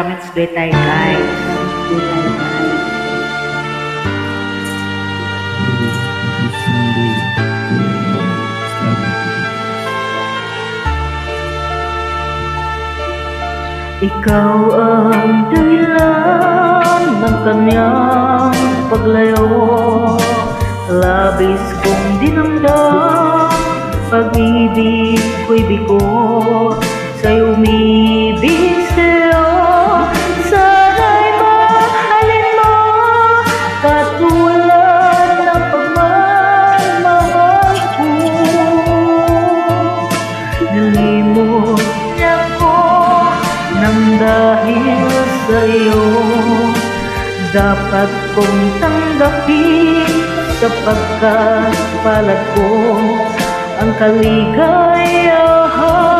comments betay kay. Betay kay. Ikaw ang dahilan ng kanyang paglayo Labis kong dinamdam Pag-ibig ko'y bigo Sa'yo umibig Nang dahil sa'yo. Dapat kong tanggapin Sa pagkapalag ko Ang kaligayahan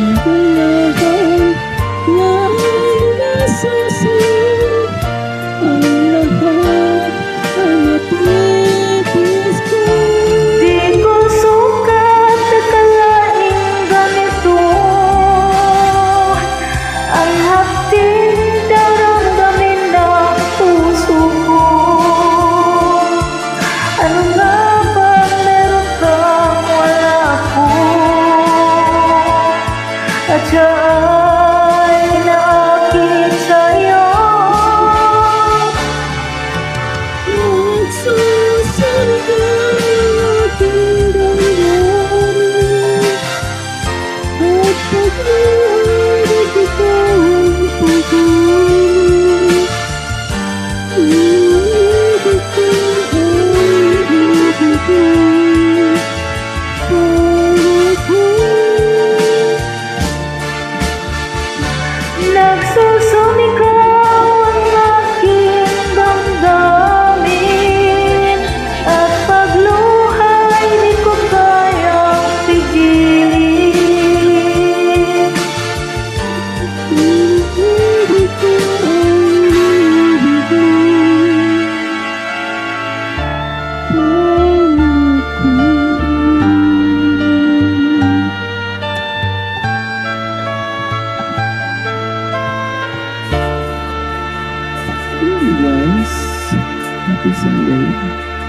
bendición de